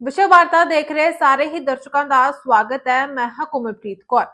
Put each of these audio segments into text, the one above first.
ਵਿਸ਼ੇ ਵਾਰਤਾ ਦੇਖ ਰਹੇ ਸਾਰੇ ਹੀ ਦਰਸ਼ਕਾਂ ਦਾ ਸਵਾਗਤ ਹੈ। ਮੈਂ ਹਾਂ ਕੋਮਲਪ੍ਰੀਤ ਕੌਰ।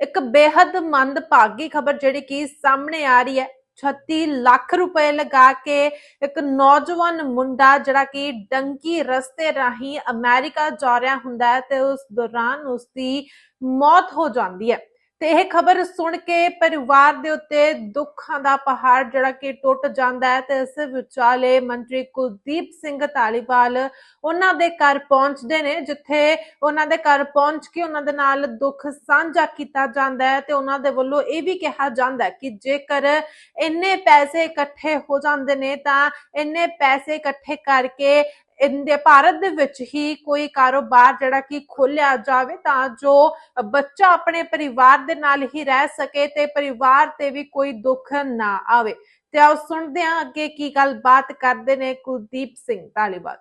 ਇੱਕ ਬੇहद ਮੰਦਭਾਗੀ ਖਬਰ ਜਿਹੜੀ ਕਿ ਸਾਹਮਣੇ ਆ ਰਹੀ ਹੈ। 36 ਲੱਖ ਰੁਪਏ ਲਗਾ ਕੇ ਇੱਕ ਨੌਜਵਾਨ ਮੁੰਡਾ ਜਿਹੜਾ ਕਿ ਡੰਕੀ ਰਸਤੇ ਰਾਹੀਂ ਅਮਰੀਕਾ ਜਾ ਰਿਹਾ ਹੁੰਦਾ ਹੈ ਤੇ ਉਸ ਦੌਰਾਨ ਉਸ ਦੀ ਮੌਤ ਹੋ ਜਾਂਦੀ ਹੈ। ਤੇ ਇਹ ਖਬਰ ਸੁਣ ਕੇ ਪਰਿਵਾਰ ਦੇ ਉੱਤੇ ਦੁੱਖਾਂ ਦਾ ਪਹਾੜ ਜਿਹੜਾ ਕਿ ਟੁੱਟ ਜਾਂਦਾ ਹੈ ਤੇ ਇਸ ਵਿਚਾਲੇ ਮੰਤਰੀ ਕੁਲਦੀਪ ਸਿੰਘ ਧਾਲੀਵਾਲ ਉਹਨਾਂ ਦੇ ਘਰ ਪਹੁੰਚਦੇ ਨੇ, ਜਿੱਥੇ ਉਹਨਾਂ ਦੇ ਘਰ ਪਹੁੰਚ ਕੇ ਉਹਨਾਂ ਦੇ ਨਾਲ ਦੁੱਖ ਸਾਂਝਾ ਕੀਤਾ ਜਾਂਦਾ ਹੈ ਤੇ ਉਹਨਾਂ ਦੇ ਵੱਲੋਂ ਇਹ ਵੀ ਕਿਹਾ ਜਾਂਦਾ ਹੈ ਕਿ ਜੇਕਰ ਇੰਨੇ ਪੈਸੇ ਇਕੱਠੇ ਹੋ ਜਾਂਦੇ ਨੇ ਤਾਂ ਇੰਨੇ ਪੈਸੇ ਇਕੱਠੇ ਕਰਕੇ ਇੰਦੇ ਭਾਰਤ ਦੇ ਵਿੱਚ ਹੀ ਕੋਈ ਕਾਰੋਬਾਰ ਜਿਹੜਾ ਕਿ ਖੋਲਿਆ ਜਾਵੇ ਤਾਂ ਜੋ ਬੱਚਾ ਆਪਣੇ ਪਰਿਵਾਰ ਦੇ ਨਾਲ ਹੀ ਰਹਿ ਸਕੇ ਤੇ ਪਰਿਵਾਰ ਤੇ ਵੀ ਕੋਈ ਦੁੱਖ ਨਾ ਆਵੇ। ਤੇ ਆਓ ਸੁਣਦੇ ਹਾਂ ਅੱਗੇ ਕੀ ਗੱਲਬਾਤ ਕਰਦੇ ਨੇ ਕੁਲਦੀਪ ਸਿੰਘ ਧਾਲੀਵਾਲ।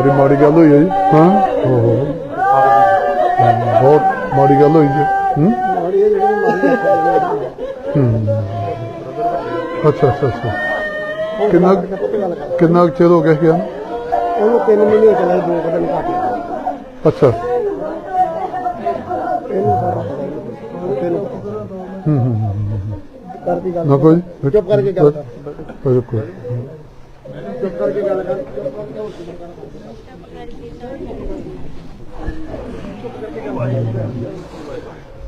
ਬੜੀ ਮਾੜੀ ਗੱਲ ਹੋਈ ਹੈ ਜੀ। ਹਾਂ। ਓਹੋ। ਬਹੁਤ ਮਾੜੀ ਗੱਲ ਹੋਈ ਜੀ। ਹੂੰ ਹੂੰ ਅੱਛਾ ਅੱਛਾ ਅੱਛਾ। ਕਿੰਨਾ ਕਿੰਨਾ ਚਿਰ ਹੋ ਗਿਆ ਗਿਆ ਉਹਨੂੰ ਤਿੰਨ ਮਹੀਨੇ ਚੱਲੇ ਦੋ ਕਦਮ ਘੱਟ ਅੱਛਾ। ਹੀ ਹੂੰ ਹੂੰ, ਹੂੰ ਹੂੰ। ਕਰਦੀ ਗੱਲ। ਨਾ ਕੋਈ ਚੁੱਪ ਕਰਕੇ ਗੱਲ ਕਰ। ਚੁੱਪ ਕਰਕੇ ਗੱਲ ਕਰ।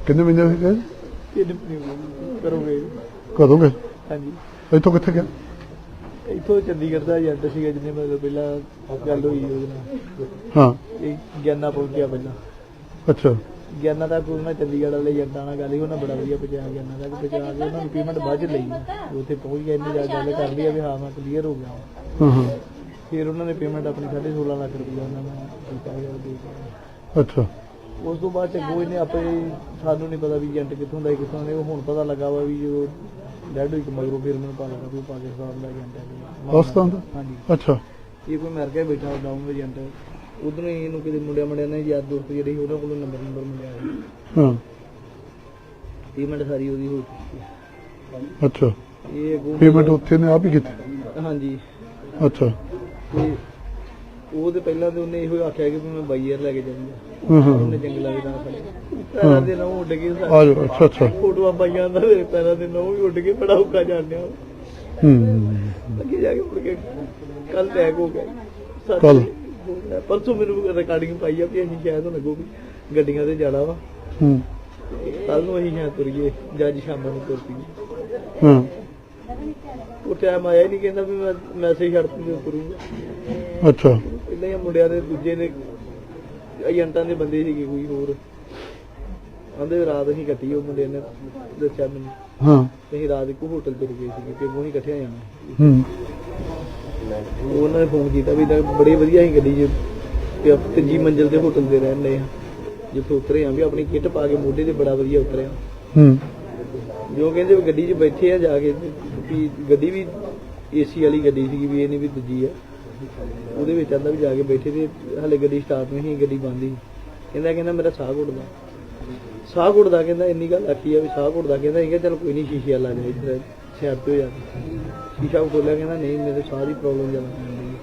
ਕਿੰਨੇ ਮਹੀਨੇ ਹੋਏ ਗਏ? ਤਿੰਨ ਕਰੋਗੇ? ਕਦੋਂ ਗਏ? ਹਾਂਜੀ। ਇੱਥੋਂ ਕਿੱਥੇ ਗਿਆ ਇੱਥੋਂ ਚੰਡੀਗੜ੍ਹ ਦਾ ਏਜੰਟ ਸੀਗਾ ਜਿਹਨੇ ਮਤਲਬ ਪਹਿਲਾਂ ਗੱਲ ਹੋਈ ਉਹਦੇ ਨਾਲ। ਹਾਂ। ਇਹ ਗਿਆਨਾ ਪਹੁੰਚਿਆ ਪਹਿਲਾਂ। ਅੱਛਾ। ਗਿਆਨਾ ਦਾ ਕੋਈ ਨਾ ਚੰਡੀਗੜ੍ਹ ਵਾਲੇ ਏਜੰਟਾਂ ਨਾਲ ਗੱਲ ਸੀ ਉਹਨਾਂ ਬੜਾ ਵਧੀਆ ਪਹੁੰਚਾਇਆ ਗਿਆਨਾ ਤੱਕ ਪਹੁੰਚਾ ਕੇ ਉਹਨਾਂ ਨੂੰ ਪੇਮੈਂਟ ਬਾਅਦ ਚ ਲਈ। ਉੱਥੇ ਪਹੁੰਚ ਗਿਆ ਇੰਨੀ ਜ਼ਿਆਦਾ ਗੱਲ ਕਰ ਲਈ ਵੀ ਹਾਂ ਮੈਂ ਕਲੀਅਰ ਹੋ ਗਿਆ। ਹਾਂ ਹਾਂ। ਫਿਰ ਉਹਨਾਂ ਨੇ ਪੇਮੈਂਟ ਆਪਣੀ 16.5 ਲੱਖ ਰੁਪਏ ਉਹਨਾਂ ਨੂੰ ਕੀਤਾ ਦੇ ਅੱਛਾ। ਉਸ ਤੋਂ ਬਾਅਦ ਚ ਕੋਈ ਨੇ ਆਪੇ ਸਾਨੂੰ ਨਹੀਂ ਪਤਾ ਵੀ ਏਜੰਟ ਕਿੱਥੋਂ ਦਾ ਹੈ, ਕਿੱਥੋਂ ਦੇ ਉਹ ਹੁਣ ਪਤਾ ਲੱਗਾ ਵਾ ਵੀ ਜੋ ਡੈਡ ਹੋਈ ਮਗਰੋਂ ਫਿਰ ਮੈਨੂੰ ਪਤਾ ਲੱਗਾ ਵੀ ਉਹ ਪਾਕਿਸਤਾਨ ਦਾ ਏਜੰਟ ਹੈ ਪਾਕਿਸਤਾਨ ਦਾ? ਹਾਂਜੀ। ਅੱਛਾ। ਇਹ ਕੋਈ ਅਮਰੀਕਾ ਬੈਠਾ ਡਾਊਨ ਏਜੰਟ ਉਧਰੋਂ ਹੀ ਇਹਨੂੰ ਕਿਤੇ ਮੁੰਡਿਆਂ ਮੁੰਡਿਆਂ ਨੇ ਯਾਰ ਦੋਸਤ ਜਿਹੜੇ ਸੀ ਉਹਨਾਂ ਕੋਲੋਂ ਨੰਬਰ ਨੰਬਰ ਮਿਲਿਆ ਸੀ ਹਾਂ। ਪੇਮੈਂਟ ਸਾਰੀ ਉਹਦੀ ਹੋ ਚੁੱਕੀ ਹੈ। ਅੱਛਾ। ਇਹ ਪੇਮੈਂਟ ਉੱਥੇ ਨੇ ਆਪ ਹੀ ਕੀਤੀ? ਹਾਂਜੀ। ਅੱਛਾ। ਤੇ ਉਹ ਤੇ ਪਹਿਲਾਂ ਤੇ ਉਹਨੇ ਇਹੋ ਆਖਿਆ ਕਿ ਮੈਂ ਬਾਈ ਯਾਰ ਲੈ ਕੇ ਜਾਊਂਗਾ। ਹਾਂ ਹਾਂ। ਉਹਨੇ ਜੰਗਲਾਂ ਦੇ ਨਾਲ ਖੜੇ ਪੈਰਾਂ ਦੇ ਨਾਲ ਉੱਡ ਗਏ ਸਾਰੇ ਆ ਜਾਓ ਅੱਛਾ। ਅੱਛਾ ਫੋਟੋਆਂ ਪਾਈਆਂ ਦਾ ਮੇਰੇ ਪੈਰਾਂ ਦੇ ਨਹੁੰ ਵੀ ਉੱਡ ਕੇ ਬੜਾ ਔਖਾ ਜਾਂਦਿਆ ਹੂੰ। ਅੱਗੇ ਜਾ ਕੇ ਮੁੜ ਕੇ ਕੱਲ ਟੈਗ ਹੋ ਗਿਆ। ਪਰਸੋਂ ਮੈਨੂੰ ਰਿਕਾਰਡਿੰਗ ਪਾਈ ਆ ਵੀ ਅਸੀਂ ਸ਼ਾਇਦ ਹੁਣ ਅੱਗੋਂ ਵੀ ਗੱਡੀਆਂ ਤੇ ਜਾਣਾ ਵਾ। ਹੂੰ। ਕੱਲ ਨੂੰ ਅਸੀਂ ਸ਼ਾਇਦ ਤੁਰੀਏ ਜੱਜ ਸ਼ਾਮ ਨੂੰ ਤੁਰ ਪਈਏ। ਹਾਂ। ਉਹ ਟਾਈਮ ਆਇਆ ਹੀ ਨਹੀਂ ਕਹਿੰਦਾ ਵੀ ਮੈਂ ਮੈਸੇਜ ਛੱਡ ਦਿੰਦੇ ਕਰੂੰਗਾ ਅੱਛਾ। ਪਹਿਲਾਂ ਹੀ ਮੁੰਡਿਆਂ ਦੇ ਦੂਜੇ ਨੇ ਏਜੰਟਾਂ ਦੇ ਬੰਦੇ ਸੀਗੇ ਕੋਈ ਹੋਰ। ਆਂਦੇ ਰਾਤ ਅਸੀਂ ਕੱਟੀ ਉਹ ਮੁੰਡੇ ਨੇ ਦੱਸਿਆ ਮੈਨੂੰ। ਹਾਂ। ਤੇ ਅਸੀਂ ਰਾਤ ਇੱਕੋ ਹੋਟਲ ਤੇ ਰੁਕੇ ਸੀਗੇ ਤੇ ਉਹ ਹੀ ਇਕੱਠੇ ਜਾਣਾ। ਹੂੰ। ਉਹਨਾਂ ਨੇ ਫੋਨ ਕੀਤਾ ਵੀ ਤਾਂ ਬੜੀ ਵਧੀਆ ਸੀ ਗੱਡੀ 'ਚ। ਤੇ ਆਪਾਂ ਤੀਜੀ ਮੰਜ਼ਿਲ ਤੇ ਹੋਟਲ ਤੇ ਰਹਿੰਦੇ ਆ। ਜਿੱਥੇ ਉਤਰੇ ਆ ਵੀ ਆਪਣੀ ਕਿੱਟ ਪਾ ਕੇ ਮੋਢੇ ਤੇ ਬੜਾ ਵਧੀਆ ਉਤਰਿਆ। ਹੂੰ। ਜੋ ਕਹਿੰਦੇ ਗੱਡੀ 'ਚ ਬੈਠੇ ਆ ਜਾ ਕੇ ਤੇ ਵੀ ਗੱਡੀ ਵੀ ਏਸੀ ਵਾਲੀ ਗੱਡੀ ਸੀਗੀ ਵੀ ਇਹ ਨਹੀਂ ਵੀ ਦੂਜੀ ਆ। ਉਹਦੇ ਵਿੱਚ ਆਂਦਾ ਵੀ ਜਾ ਕੇ ਬੈਠੇ ਤੇ ਹਲੇ ਗੱਡੀ ਸਟਾਰਟ ਨਹੀਂ ਸੀ ਗੱਡੀ ਬੰਦ ਸੀ ਕਹਿੰਦਾ ਕਹਿੰਦਾ ਮੇਰਾ ਸਾਹ ਘੁੱਟਦਾ। ਸਾਹ ਘੁੱਟਦਾ ਕਹਿੰਦਾ ਇੰਨੀ ਗੱਲ ਆਖੀ ਆ ਵੀ ਸਾਹ ਘੁੱਟਦਾ। ਕਹਿੰਦਾ ਇਹ ਚਲ ਕੋਈ ਨਹੀਂ ਸ਼ੀਸ਼ੇ ਲਾ ਜਾ ਇੱਧਰ ਸਾਈਡ ਤੇ ਹੋ ਜਾ ਸ਼ੀਸ਼ਾ ਖੋਲਿਆ ਕਹਿੰਦਾ ਨਹੀਂ ਮੇਰੇ ਸਾਹ ਦੀ ਪ੍ਰੋਬਲਮ ਜ਼ਿਆਦਾ ਹੁੰਦੀ ਹੈ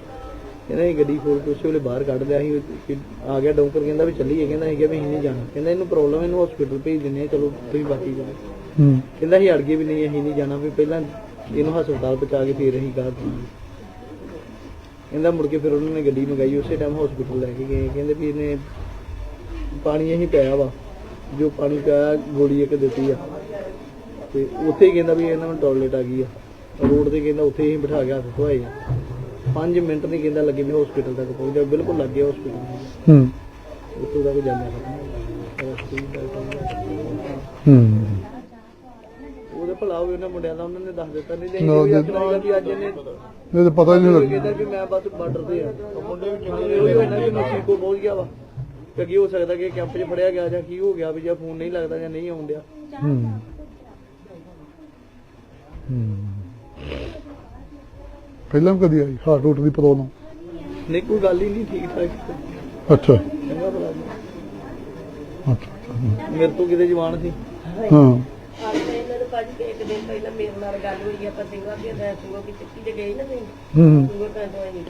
ਕਹਿੰਦਾ ਇਹ ਗੱਡੀ ਖੋਲ ਕੇ ਉਸੇ ਵੇਲੇ ਬਾਹਰ ਕੱਢ ਲਿਆ ਸੀ ਕਿ ਆ ਗਿਆ ਡੌਂਕਰ ਕਹਿੰਦਾ ਵੀ ਚੱਲੀਏ। ਕਹਿੰਦਾ ਇਹ ਕਿਹਾ ਵੀ ਅਸੀਂ ਨਹੀਂ ਜਾਣਾ। ਕਹਿੰਦਾ ਇਹਨੂੰ ਪ੍ਰੋਬਲਮ ਇਹਨੂੰ ਹਸਪੀਟਲ ਭੇਜ ਦਿੰਦੇ ਆ ਚਲੋ ਤੁਸੀਂ ਬਾਕੀ ਜਾਓ। ਹੂੰ। ਕਹਿੰਦਾ ਅਸੀਂ ਅੜ ਗਏ ਵੀ ਨਹੀਂ ਅਸੀਂ ਨਹੀਂ ਜਾਣਾ ਵੀ ਪਹਿਲਾਂ ਇਹਨੂੰ ਹਸਪਤਾਲ ਪਹੁੰਚਾ ਕੇ ਫਿਰ ਅਸੀਂ ਗਾਹ ਕਰਾਂਗੇ ਕਹਿੰਦਾ ਮੁੜ ਕੇ ਫਿਰ ਉਹਨਾਂ ਨੇ ਗੱਡੀ ਮੰਗਾਈ ਉਸੇ ਟਾਈਮ ਹਸਪੀਟਲ ਲੈ ਕੇ ਗਏ। ਕਹਿੰਦੇ ਵੀ ਇਹਨੇ ਪਾਣੀ ਅਸੀਂ ਪਿਆ ਵਾ ਜੋ ਪਾਣੀ ਪਿਆ ਗੋਲੀ ਇੱਕ ਦਿੱਤੀ ਆ। ਤੇ ਉੱਥੇ ਹੀ ਕਹਿੰਦਾ ਵੀ ਇਹਨਾਂ ਨੂੰ ਟਾਇਲਟ ਆ ਗਈ ਆ। ਰੋਡ ਤੇ ਕਹਿੰਦਾ ਉੱਥੇ ਹੀ ਬਿਠਾ ਕੇ ਹੱਥ ਧੋਏ ਆ। 5 ਮਿੰਟ ਨਹੀਂ ਕਹਿੰਦਾ ਲੱਗੇ ਵੀ ਹਸਪੀਟਲ ਤੱਕ ਪਹੁੰਚ ਜਾ ਬਿਲਕੁਲ ਲੱਗ ਗਿਆ ਹਸਪੀਟਲ ਹੂੰ। ਉੱਥੋਂ ਤੱਕ ਜਾਂਦਾ ਹੂੰ। ਭਲਾ ਹੋਵੇ ਉਹਨਾਂ ਮੁੰਡਿਆਂ ਦਾ ਉਹਨਾਂ ਨੇ ਦੱਸ ਦਿੱਤਾ ਨਹੀਂ ਤੇ ਅਸੀਂ ਵੀ ਦੇ- ਆਖਣਾ ਵੀ ਅੱਜ ਇਹਨੇ ਇਹ ਤਾਂ ਪਤਾ ਹੀ ਨਹੀਂ ਲੱਗਦਾ ਕਹਿੰਦਾ ਕਿ ਮੈਂ ਬਸ ਬਾਰਡਰ ਤੇ ਆ। ਮੁੰਡੇ ਵੀ ਕਹਿੰਦੇ ਉਹੀ ਹੋਣਾ ਕਿ ਮੈਕਸੀਕੋ ਪਹੁੰਚ ਗਿਆ ਵਾ ਕਿ ਕੀ ਹੋ ਸਕਦਾ ਕਿ ਕੈਂਪ 'ਚ ਫੜਿਆ ਗਿਆ ਜਾਂ ਕੀ ਹੋ ਗਿਆ ਵੀ ਜਾਂ ਫੋਨ ਨਹੀਂ ਲੱਗਦਾ ਜਾਂ ਨਹੀਂ ਆਉਂਦਿਆ ਹੂੰ। ਹੂੰ। ਪਹਿਲਾਂ ਕਦੀ ਆਈ ਹਾਰਟ ਰੂਟ ਦੀ ਪ੍ਰੋਬਲਮ ਨਹੀਂ ਕੋਈ ਗੱਲ ਹੀ ਨਹੀਂ ਠੀਕ ਠਾਕ। ਅੱਛਾ। ਚੰਗਾ ਅੱਛਾ। ਮੇਰੇ ਤੋਂ ਕਿਤੇ ਜਵਾਨ ਸੀ। ਹਾਂ। ਭਾਜੀ ਕਿ ਇੱਕ ਦਿਨ ਪਹਿਲਾਂ ਮੇਰੇ ਨਾਲ ਗੱਲ ਹੋਈ ਆਪਾਂ ਸਿੰਘਾਂ ਦੇ ਮੈਂ ਸਿੰਘਾਂ ਦੀ ਚੱਕੀ ਤੇ ਗਈ ਨਾ ਮੈਂ ਹੂੰ। ਸਿੰਘਾਂ ਪਿੰਡ ਹੋਈ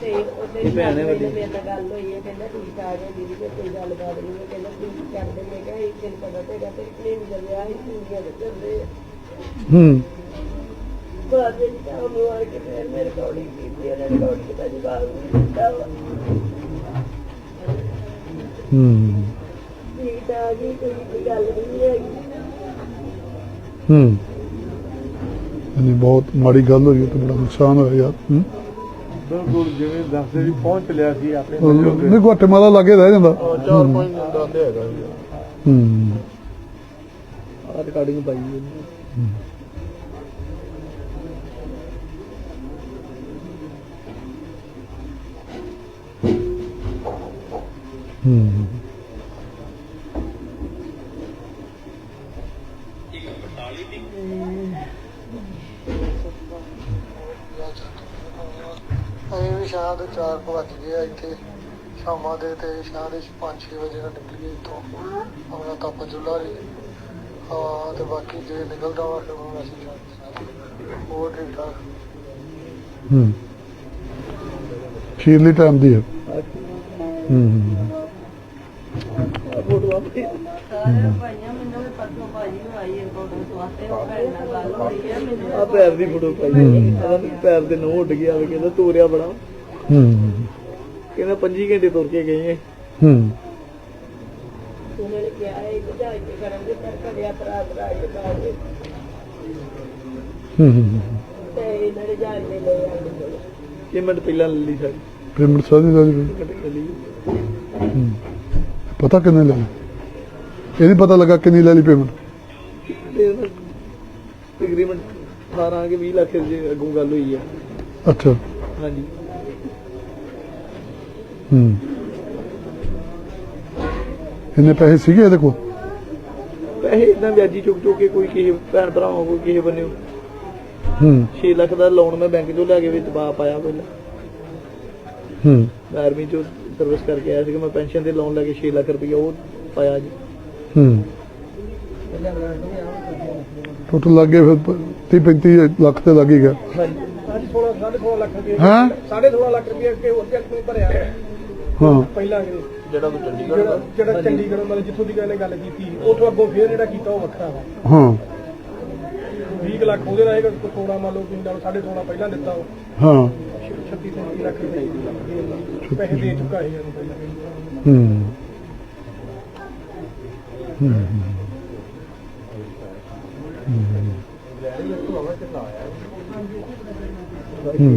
ਤੇ ਉਹਦੇ ਹੈ ਵੱਡੀ। ਮੇਰੇ ਨਾਲ ਗੱਲ ਹੋਈ ਹੈ ਕਹਿੰਦਾ ਠੀਕ ਠਾਕ ਹੈ ਦੀਦੀ ਤੇ ਕੋਈ ਗੱਲਬਾਤ ਨਹੀਂ ਹੈ। ਕਹਿੰਦਾ ਕੀ ਕਰਦੇ ਮੈਂ ਕਿਹਾ ਇੱਕ ਦਿਨ ਪਤਾ ਤੇਰਾ ਤੇ ਕਿਨੇ ਨਹੀਂ ਚੱਲਿਆ ਸੀ ਚੂੜੀਆਂ ਦੇ ਚੱਲਦੇ ਹੂੰ। ਬਾਅਦ ਵਿੱਚ ਕੰਮ ਨੂੰ ਆ ਕੇ ਫਿਰ ਮੇਰੇ ਕੋਲ ਹੀ ਕੀਤੀ ਇਹਨਾਂ ਨੇ ਕੋਲ ਕਿਤਾ ਜਵਾਬ ਨਹੀਂ ਦਿੱਤਾ ਵਾ। ਹੂੰ। ਠੀਕ ਹੀ ਕੋਈ ਕੋਈ ਗੱਲ ਨਹੀਂ ਹੈਗੀ। ਹੂੰ। ਨਹੀਂ ਬਹੁਤ ਮਾੜੀ ਗੱਲ ਹੋਈ ਹੈ ਤੇ ਬੜਾ ਨੁਕਸਾਨ ਹੋਇਆ ਯਾਰ। ਹੂੰ। ਬਿਲਕੁਲ ਜਿਵੇਂ ਦੱਸਦੇ ਵੀ ਪਹੁੰਚ ਲਿਆ ਸੀ ਆਪਣੇ ਨਹੀਂ ਗੁਆਟੇਮਾਲਾ ਲਾਗੇ ਰਹਿ ਜਾਂਦਾ। ਚਾਰ ਪੰਜ ਦਿਨ ਦਾ ਤੇ ਹੈਗਾ ਹੂੰ। ਆ ਰਿਕਾਰਡਿੰਗ ਪਾਈ ਹੋਈ ਹੈ। ਹੂੰ। ਅਸੀਂ ਵੀ ਸ਼ਾਮ ਦੇ 4 ਵੱਜ ਗਏ ਆ ਇੱਥੇ। ਸ਼ਾਮਾਂ ਦੇ ਤੇ ਸ਼ਾਮ ਦੇ 5-6 ਵਜੇ ਨਾਲ ਨਿਕਲੀਏ ਇੱਥੋਂ। ਆਪਣਾ ਤਪ ਜੁਲਾ ਰਹੀ ਹਾਂ, ਤੇ ਬਾਕੀ ਜੇ ਨਿਕਲਦਾ ਵਾ, ਫਿਰ ਹੁਣ ਅਸੀਂ ਜਾਂਦੇ ਹੋਰ ਠੀਕ ਠਾਕ ਹੂੰ। ਖੀਰਲੀ ਟਾਈਮ ਦੀ ਹੈ, ਹੂੰ ਫੋਟੋ ਫੋਟੋ ਸਵਾਤੇ ਉਹ ਭੈਣ ਨਾਲ ਗੱਲ ਹੋਈ ਹੈ ਮੈਨੂੰ ਆ। ਪੈਰ ਦੀ ਫੋਟੋ ਪਾਈ ਇਹਦਾ ਵੀ ਪੈਰ ਦੇ ਨੋਹ ਉੱਡ ਗਿਆ ਵੇ ਕਹਿੰਦਾ ਤੋਰਿਆ ਬੜਾ। ਹੂੰ। ਕਹਿੰਦਾ 25 ਘੰਟੇ ਤੁਰ ਕੇ ਗਏ ਆ ਹੂੰ। ਉਹਨਾਂ ਨੇ ਕਿਹਾ ਹੈ ਕਿ ਜਾ ਕੇ ਕਰਾਂਗੇ ਪਰ ਕੜਿਆ ਤਰਾ ਤਰਾ ਕੇ ਬਾਅਦ ਵਿੱਚ ਹੂੰ ਹੂੰ ਤੇ ਇਹਨਾਂ ਨੇ ਜਾ ਕੇ ਲੈ ਆਂਦੇ ਕੋਲ ਇਹ ਮਿੰਟ ਪਹਿਲਾਂ ਲੈ ਲਈ ਸਾਡੀ ਪੇਮੈਂਟ ਸਾਰੀ ਦਾ ਜੀ ਘੰਟੇ ਲੈ ਲਈ। ਹੂੰ। ਪਤਾ ਕਿੰਨੇ ਲੈ ਲਈ ਇਹ ਨਹੀਂ ਪਤਾ ਲੱਗਾ ਕਿੰਨੀ ਲੈ ਲਈ ਪੇਮੈਂਟ ਤੇ ਇਹਨਾਂ ਤਕਰੀਬਨ 18 ਕੇ 20 ਲੱਖ ਦੇ ਅੱਗੋਂ ਗੱਲ ਹੋਈ ਆ। ਅੱਛਾ। ਹਾਂਜੀ। ਹੂੰ। ਪੈਸੇ ਸੀਗੇ ਇਹਦੇ ਕੋਲ? ਪੈਸੇ ਇਦਾਂ ਵਿਆਜੀ ਚੁੱਕ ਚੁੱਕ ਕੇ ਕੋਈ ਕਿਸੇ ਭੈਣ ਭਰਾਵਾਂ ਕੋਈ ਕਿਸੇ ਬੰਨੇ ਹੂੰ। 6 ਲੱਖ ਦਾ ਲੋਨ ਮੈਂ ਬੈਂਕ ਚੋਂ ਲੈ ਕੇ ਵਿੱਚ ਪਾ ਪਾਇਆ ਪਹਿਲਾਂ। ਹੂੰ। ਆਰਮੀ ਚੋਂ ਸਰਵਿਸ ਕਰਕੇ ਆਇਆ ਸੀ ਮੈਂ ਪੈਨਸ਼ਨ ਤੇ ਲੋਨ ਲੈ ਕੇ 6 ਲੱਖ ਰੁਪਏ ਉਹ ਪਾਇਆ ਜੀ। ਹੂੰ। ਟੋਟਲ ਲੱਗ ਗਏ ਫਿਰ 30 35 ਲੱਖ ਤੇ ਲੱਗ ਹੀ ਗਿਆ। ਹਾਂਜੀ ਸਾਢੇ 16 ਸਾਢੇ 16 ਲੱਖ ਰੁਪਏ ਹਾਂ? ਸਾਢੇ 16 ਲੱਖ ਰੁਪਏ ਅੱਗੇ ਹੋਰ ਚੈੱਕ ਨਹੀਂ ਭਰਿਆ। ਹਾਂ। ਪਹਿਲਾਂ ਕਿ ਜਿਹੜਾ ਉਹ ਚੰਡੀਗੜ੍ਹ ਜਿਹੜਾ ਜਿਹੜਾ ਚੰਡੀਗੜ੍ਹ ਮਤਲਬ ਜਿੱਥੋਂ ਦੀ ਇਹਨੇ ਗੱਲ ਕੀਤੀ ਉਥੋਂ ਅੱਗੋਂ ਫੇਰ ਜਿਹੜਾ ਕੀਤਾ ਉਹ ਵੱਖਰਾ ਵਾ। ਹਾਂ। 20 ਲੱਖ ਉਹਦੇ ਨਾਲ ਹੈਗਾ 16 ਮੰਨ ਲਓ ਤੁਸੀਂ ਨਾਲ ਸਾਢੇ 16 ਪਹਿਲਾਂ ਦਿੱਤਾ ਉਹ। ਹਾਂ। 36 37 ਲੱਖ ਰੁਪਏ। ਪੈਸੇ ਦੇ ਚੁੱਕਾ ਸੀ ਇਹਨੂੰ ਪਹਿਲਾਂ। ਹੂੰ।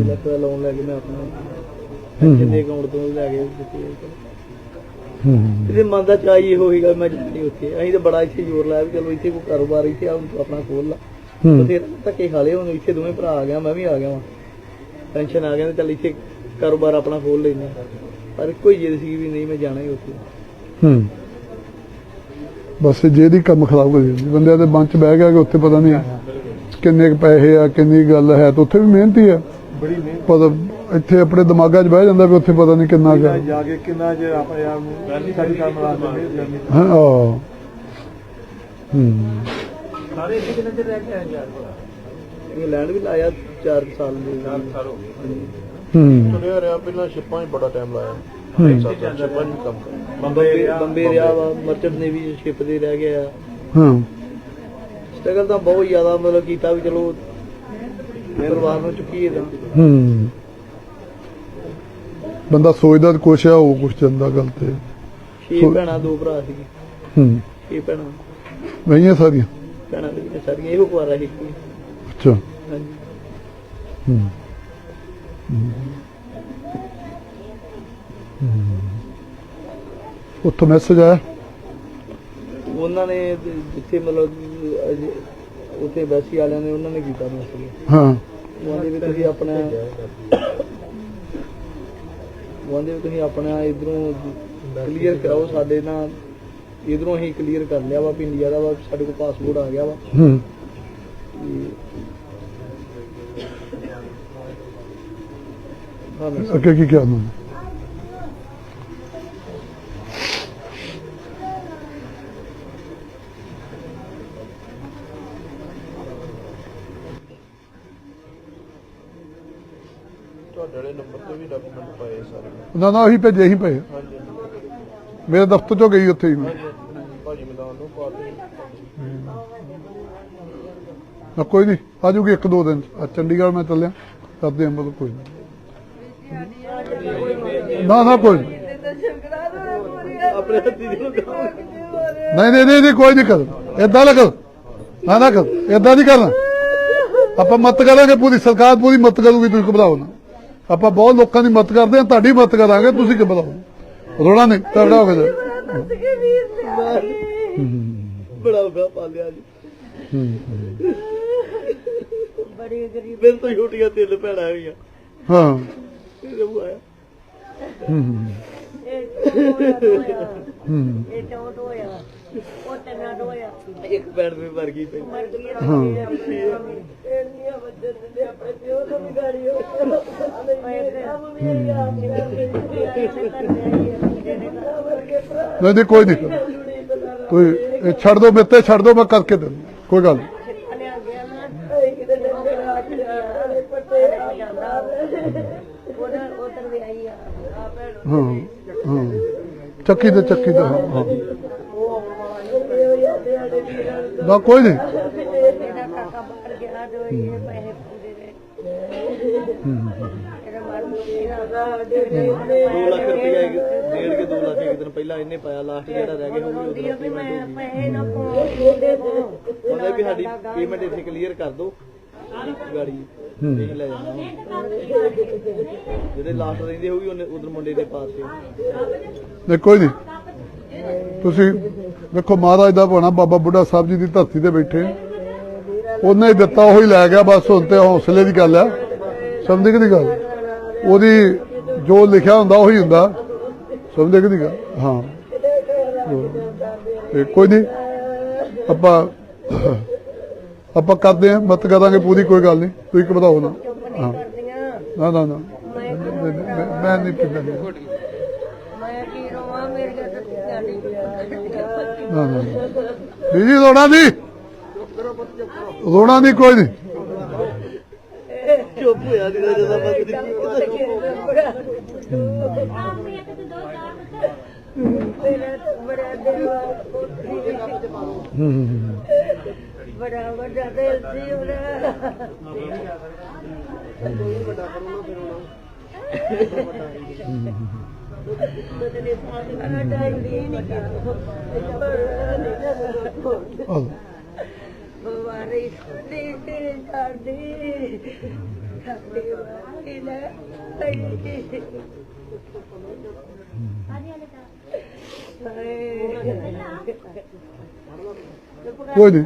ਲੱਖ ਦਾ ਲੋਨ ਲੈ ਕੇ ਮੈਂ ਆਪਣਾ ਪੈਨਸ਼ਨ ਦੇ ਅਕਾਊਂਟ ਤੋਂ ਲੈ ਕੇ ਦਿੱਤੀ ਹੈ। ਹੂੰ ਇਹਦੇ ਮਨ ਦਾ ਚਾਹੀ ਇਹੋ ਹੀਗਾ ਮੈਂ ਜਿੱਤੀ ਉੱਥੇ। ਅਸੀਂ ਤਾਂ ਬੜਾ ਇੱਥੇ ਜ਼ੋਰ ਲਾਇਆ ਵੀ ਚਲੋ ਇੱਥੇ ਕੋਈ ਕਾਰੋਬਾਰ ਇੱਥੇ ਆ ਆਪਣਾ ਖੋਲ ਲਾ। ਧੱਕੇ ਖਾ ਲਏ ਹੁਣ ਇੱਥੇ ਦੋਵੇਂ ਭਰਾ ਆ ਗਿਆ ਮੈਂ ਵੀ ਆ ਗਿਆ ਵਾਂ। ਪੈਨਸ਼ਨ ਆ ਗਿਆ ਤੇ ਚੱਲ ਇੱਥੇ ਕਾਰੋਬਾਰ ਆਪਣਾ ਖੋਲ ਲੈਨੇ ਪਰ ਕੋਈ ਜਿੱਦ ਸੀ ਵੀ ਨਹੀਂ ਮੈਂ ਜਾਣਾ ਹੀ ਉੱਥੇ। ਹੂੰ। ਬਸ ਜੇ ਦੀ ਕੰਮ ਖਰਾਬ ਹੋ ਜਾਂਦੀ। ਬੰਦਿਆਂ ਦੇ ਮਨ ਚ ਬਹਿ ਗਿਆ ਕਿ ਉੱਥੇ ਪਤਾ ਨਹੀਂ ਕਿੰਨੇ ਕੁ ਪੈਸੇ ਆ ਕਿੰਨੀ ਗੱਲ ਹੈ ਤੇ ਉੱਥੇ ਵੀ ਮਿਹਨਤੀ ਆ। ਬੜੀ ਮਿਹਨਤ। ਪਤਾ ਇੱਥੇ ਆਪਣੇ ਦਿਮਾਗਾਂ 'ਚ ਬਹਿ ਜਾਂਦਾ ਵੀ ਉੱਥੇ ਪਤਾ ਨਹੀਂ ਕਿੰਨਾ ਕੁ ਹੈ ਜਾ ਕੇ ਕਿੰਨਾ ਜੇ ਆਪਣੇ ਆਪ ਨੂੰ ਸਾਡੀ ਕੰਮ ਲਾ ਦਿੰਦੇ ਹਾਂ ਆਹ। ਹੂੰ। ਸਾਰੇ ਇੱਥੇ ਕਿੰਨੇ ਚਿਰ ਰਹਿ ਕੇ ਆਏ ਯਾਰ ਇੰਗਲੈਂਡ ਵੀ ਲਾਇਆ 4 ਸਾਲ ਦੇ 4 ਸਾਲ ਹੋ ਗਏ। ਹੂੰ। ਸੁਣਿਆ ਰਿਹਾ ਪਹਿਲਾਂ ਸ਼ਿਪਾਂ 'ਚ ਬੜਾ ਟਾਈਮ ਲਾਇਆ। ਹੂੰ। ਸ਼ਿਪਾਂ 'ਚ ਵੀ ਕੰਮ ਕਰ ਬੰਬੇ ਬੰਬੇ ਰਿਹਾ ਵਾ ਮਰਚੈਂਟ ਨੇਵੀ ਸ਼ਿਪ ਦੇ ਰਹਿ ਗਿਆ ਹਾਂ। ਸਟਰਗਲ ਤਾਂ ਬਹੁਤ ਜ਼ਿਆਦਾ ਮਤਲਬ ਕੀਤਾ ਵੀ ਚਲੋ ਪਰਿਵਾਰ ਨੂੰ ਚੁੱਕੀਏ ਤਾਂ। ਹੂੰ। ਬੰਦਾ ਸੋਚਦਾ ਕੁਛ ਆ ਉਹ ਕੁਛ ਜਾਂਦਾ ਗੱਲ ਤੇ। ਛੇ ਭੈਣਾਂ ਦੋ ਭਰਾ ਸੀ। ਹੂੰ। ਛੇ ਭੈਣਾਂ। ਵਈਆਂ ਸਾਰੀਆਂ? ਭੈਣਾਂ ਦੇ ਵਿੱਚ ਸਾਰੀਆਂ ਇਹੋ ਕੁਆਰਾ ਸੀ। ਅੱਛਾ। ਹਾਂਜੀ। ਹੂੰ। ਉੱਥੋਂ ਮੈਸੇਜ ਆਇਆ? ਉਹਨਾਂ ਨੇ ਜਿੱਥੇ ਮਤਲਬ ਉੱਥੇ ਵੈਸੀ ਵਾਲਿਆਂ ਨੇ ਉਹਨਾਂ ਨੇ ਕੀਤਾ ਮੈਸੇਜ ਹਾਂ। ਉਹਦੇ ਵੀ ਤੁਸੀਂ ਆਪਣਾ ਉਹਦੇ ਵੀ ਤੁਸੀਂ ਆਪਣਾ ਇਧਰੋਂ ਕਲੀਅਰ ਕਰਾਓ ਸਾਡੇ ਨਾਲ। ਇਧਰੋਂ ਅਸੀਂ ਕਲੀਅਰ ਕਰ ਲਿਆ ਵਾ ਵੀ ਇੰਡੀਆ ਦਾ ਵਾ ਸਾਡੇ ਕੋਲ ਪਾਸਪੋਰਟ ਆ ਗਿਆ ਵਾ। ਹੂੰ। ਹਾਂ ਅੱਗੇ ਕੀ ਕਿਹਾ ਉਹਨਾਂ ਨੇ ਤੁਹਾਡੇ ਵਾਲੇ ਨੰਬਰ ਤੇ ਵੀ ਡਾਕੂਮੈਂਟ ਪਾਏ ਨਾ ਨਾ ਉਹੀ ਭੇਜੇ ਹੀ ਪਏ ਮੇਰੇ ਦਫ਼ਤਰ ਚੋਂ ਗਈ ਉੱਥੇ ਹੀ ਮੈਂ। ਹਾਂਜੀ ਭਾਜੀ ਮੈਦਾਨ ਨੂੰ ਪਾਤੇ ਨਾ ਕੋਈ ਨਹੀਂ ਆ ਜਾਊਗੀ ਇੱਕ ਦੋ ਦਿਨ 'ਚ। ਆ ਚੰਡੀਗੜ੍ਹ ਮੈਂ ਚੱਲਿਆ ਕਰਦੇ ਹਾਂ ਮਤਲਬ ਕੋਈ ਨਹੀਂ ਨਾ ਨਾ ਕੋਈ ਨਹੀਂ ਦੀ ਨਹੀਂ ਨਹੀਂ ਕੋਈ ਨਹੀਂ ਕਰ। ਨਾ ਕਰ। ਨਾ ਨਾ ਕਰ। ਏਦਾਂ ਨਹੀਂ ਕਰਨਾ। ਆਪਾਂ ਮਤ ਕਰਾਂਗੇ ਪੂਰੀ ਸਰਕਾਰ ਪੂਰੀ ਮਤ ਕਰੂਗੀ ਤੁਸੀਂ ਘਬਰਾਓ ਨਾ। ਆਪਾਂ ਬਹੁਤ ਲੋਕਾਂ ਦੀ ਮਤ ਕਰਦੇ ਹਾਂ ਤੁਹਾਡੀ ਮਤ ਕਰਾਂਗੇ ਤੁਸੀਂ ਘਬਰਾਓ ਰੋਣਾ ਨਹੀਂ ਤਗੜਾ ਹੋ ਕੇ ਜਾਓ। ਬੜਾ ਉਗਾ ਪਾਲਿਆ ਜੀ। ਬੜੀ ਗਰੀਬ ਮੇਰੇ ਤੋਂ ਛੋਟੀਆਂ ਤਿੰਨ ਭੈਣਾਂ ਹੋਈਆਂ ਹਾਂ। ਇਹ ਚੋਟ ਹੋਇਆ ਹੂੰ ਇਹ ਚੋਟ ਹੋਇਆ। ਉਹ ਤਨਾ ਹੋਇਆ ਇੱਕ ਭੈਣ ਵੀ ਮਰ ਗਈ ਪਈ ਮਰ ਗਈ ਇੰਨੀਆਂ ਵੱਜਣ ਦੇ ਆਪਣੇ ਪਿਓ ਤੋਂ ਵੀ ਗਾੜੀ ਹੋ ਕੰਮ ਮੇਰੀ ਆ ਨਹੀਂ ਨਹੀਂ ਕੋਈ ਨਹੀਂ। ਕੋਈ ਇਹ ਛੱਡ ਦੋ ਮੇਤੇ ਛੱਡ ਦੋ ਮੈਂ ਕਰਕੇ ਦੇ ਦੂੰ। ਕੋਈ ਗੱਲ ਹਾਂ ਹਾਂ। ਚੱਕੀ ਤੇ ਚੱਕੀ ਤੇ ਹਾਂ ਹਾਂ। ਨਾ ਕੋਈ ਨਹੀਂ। ਮੇਰਾ ਕਾਕਾ ਬਾਹਰ ਗਿਆ ਜੋ ਇਹ ਪੈਸੇ ਪੂਰੇ ਨੇ ਇਹਦਾ ਮਰ ਗਿਆ ਦੋ ਲੱਖ ਰੁਪਇਆ ਇੱਕ- ਡੇਢ ਕੇ 2 ਲੱਖ ਇੱਕ ਦਿਨ ਪਹਿਲਾਂ ਇਹਨੇ ਪਾਇਆ ਲਾਸਟ ਜਿਹੜਾ ਰਹਿ ਗਿਆ ਉਹ ਵੀ ਉਦੋਂ ਵੀ ਮੈਂ ਪੈਸੇ ਨਾ ਪਾਉਂਦੇ ਕੋ ਉਹਨੇ ਵੀ ਸਾਡੀ ਪੇਮੈਂਟ ਇੱਥੇ ਕਲੀਅਰ ਕਰ ਦਿਓ ਗਾੜੀ ਨਹੀਂ ਲੈ ਜਾਣਾ ਜਿਹੜੇ ਲਾਸਟ ਰਹਿੰਦੇ ਵੀ ਉਹਨੇ ਉਧਰ ਮੁੰਡੇ ਦੇ ਪਾਸੇ ਨਹੀਂ ਕੋਈ ਨਹੀਂ। ਤੁਸੀਂ ਵੇਖੋ ਮਹਾਰਾਜ ਦਾ ਭਾਣਾ ਬਾਬਾ ਬੁੱਢਾ ਸਾਹਿਬ ਜੀ ਦੀ ਧਰਤੀ ਤੇ ਬੈਠੇ। ਉਹਨੇ ਹੀ ਦਿੱਤਾ, ਉਹੀ ਲੈ ਗਿਆ, ਬਸ ਹੁਣ ਤੇ ਹੌਸਲੇ ਦੀ ਗੱਲ ਆ। ਸਮਝਦੇ ਕਿ ਦੀ ਗੱਲ? ਉਹਦੀ ਜੋ ਲਿਖਿਆ ਹੁੰਦਾ, ਉਹੀ ਹੁੰਦਾ। ਸਮਝਦੇ ਕਿ ਦੀ ਗੱਲ? ਹਾਂ। ਤੇ ਕੋਈ ਨਹੀਂ, ਆਪਾਂ ਆਪਾਂ ਕਰਦੇ ਆ ਮਤ ਕਰਾਂਗੇ, ਪੂਰੀ ਕੋਈ ਗੱਲ ਨਹੀਂ। ਤੁਸੀਂ ਘਬਰਾਓ ਨਾ। ਹਾਂ। ਨਾ ਨਾ ਮੈਂ ਨਹੀਂ ਪਿੰਦਾ ਮੈਂ ਕੀ ਰੋਵਾਂ ਮੇਰੀਆਂ ਤਾਂ ਨਹੀਂ ਨਾ ਨਾ ਬੀਜੀ ਰੋਣਾ ਨਹੀਂ ਰੋਣਾ ਨਹੀਂ ਕੋਈ ਨਹੀਂ ਚੁੱਪ ਹੋਇਆ ਜਿਹੜਾ ਜਦੋਂ ਬਸ ਮੇਰਾ ਤਾਂ ਬੜਾ ਦਿਲ ਬੜਾ ਵੱਡਾ ਦਿਲ ਸੀ ਉਹਦਾ ਬਦਲੇ ਸਾਡਾ ਡਰਦੀ ਨਹੀਂ ਆਹ, ਬਵਾਰੀ ਦੇ ਤੇ ਡਰਦੀ ਸਾਡੇ ਵਾਲੀ ਲੈ ਲਈ ਕੋਈ ਨਹੀਂ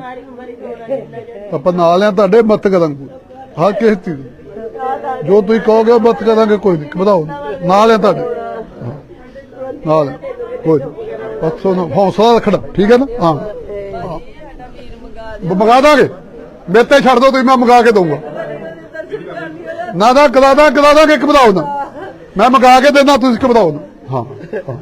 ਆਪਾਂ ਨਾਲ ਆ, ਤੁਹਾਡੇ ਮਤ ਕਰਾਂਗੇ। ਹਰ ਕਿਸੇ ਚੀਜ਼ ਜੋ ਤੁਸੀਂ ਕਹੋਗੇ ਉਹ ਮਤ ਕਰਾਂਗੇ ਕੋਈ ਨਹੀਂ। ਘਬਰਾਓ ਨਾਲ ਆ ਤੁਹਾਡੇ। ਨਾਲ ਆ, ਕੋਈ ਨੀ। ਬਸ ਉਹਨੂੰ ਹੌਸਲਾ ਰੱਖਣਾ। ਠੀਕ ਹੈ ਨਾ? ਹਾਂ। ਹਾਂ। ਮੰਗਾ ਦਾਂਗੇ। ਮੇਰੇ ਤੇ ਛੱਡ ਦੋ ਤੁਸੀਂ ਮੈਂ ਮੰਗਾ ਕੇ ਦਊਂਗਾ। ਨਾ ਨਾ ਕਰਾ ਦਾਂ ਕਰਾ ਦਾਂਗੇ ਵਧਾਓ ਨਾ। ਮੈਂ ਮੰਗਾ ਕੇ ਦੇਣਾ ਤੁਸੀਂ ਵਧਾਓ ਨਾ। ਹਾਂ ਹਾਂ।